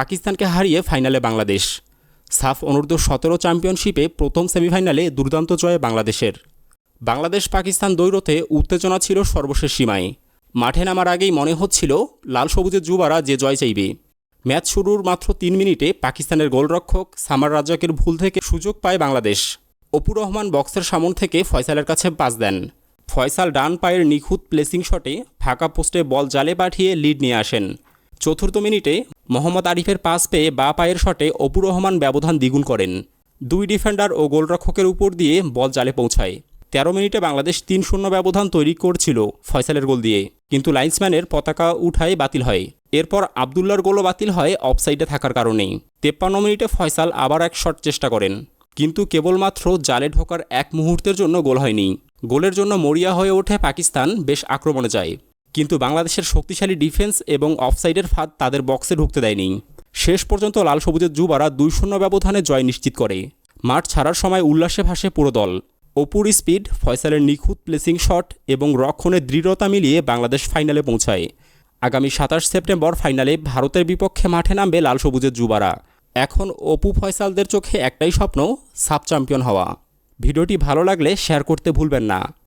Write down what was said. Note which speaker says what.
Speaker 1: পাকিস্তানকে হারিয়ে ফাইনালে বাংলাদেশ। সাফ অনূর্ধ্ব সতেরো চ্যাম্পিয়নশিপে প্রথম সেমিফাইনালে দুর্দান্ত জয় বাংলাদেশের। বাংলাদেশ পাকিস্তান দ্বৈরথে উত্তেজনা ছিল সর্বশেষ সীমায়। মাঠে নামার আগেই মনে হচ্ছিল, লাল সবুজের যুবারা যে জয় চাইবে। ম্যাচ শুরুর মাত্র তিন মিনিটে পাকিস্তানের গোলরক্ষক সামার রাজ্জাকের ভুল থেকে সুযোগ পায় বাংলাদেশ। অপুর রহমান বক্সের সামন থেকে ফয়সালের কাছে পাস দেন। ফয়সাল ডান পায়ের নিখুঁত প্লেসিং শটে ফাঁকা পোস্টে বল জালে পাঠিয়ে লিড নিয়ে আসেন। চতুর্থ মিনিটে মোহাম্মদ আরিফের পাস পেয়ে বা পায়ের শটে অপুর রহমান ব্যবধান দ্বিগুণ করেন। দুই ডিফেন্ডার ও গোলরক্ষকের উপর দিয়ে বল জালে পৌঁছায়। তেরো মিনিটে বাংলাদেশ তিন শূন্য ব্যবধান তৈরি করছিল ফয়সালের গোল দিয়ে। কিন্তু লাইন্সম্যানের পতাকা উঠায় বাতিল হয়। এরপর আবদুল্লার গোলও বাতিল হয় অফসাইডে থাকার কারণেই। তেপ্পান্ন মিনিটে ফয়সাল আবার এক শট চেষ্টা করেন। কিন্তু কেবলমাত্র জালে ঢোকার এক মুহূর্তের জন্য গোল হয়নি। গোলের জন্য মরিয়া হয়ে ওঠে পাকিস্তান, বেশ আক্রমণে যায়। কিন্তু বাংলাদেশের শক্তিশালী ডিফেন্স এবং অফসাইডের ফাঁদ তাদের বক্সে ঢুকতে দেয়নি। শেষ পর্যন্ত লাল সবুজের যুবারা দুই শূন্য ব্যবধানে জয় নিশ্চিত করে। মাঠ ছাড়ার সময় উল্লাসে ভাসে পুরো দল। অপুর স্পিড, ফয়সালের নিখুঁত প্লেসিং শট এবং রক্ষণের দৃঢ়তা মিলিয়ে বাংলাদেশ ফাইনালে পৌঁছায়। আগামী সাতাশ সেপ্টেম্বর ফাইনালে ভারতের বিপক্ষে মাঠে নামবে লাল সবুজের যুবারা। এখন অপু ফয়সালদের চোখে একটাই স্বপ্ন, সাব চ্যাম্পিয়ন হওয়া। ভিডিওটি ভালো লাগলে শেয়ার করতে ভুলবেন না।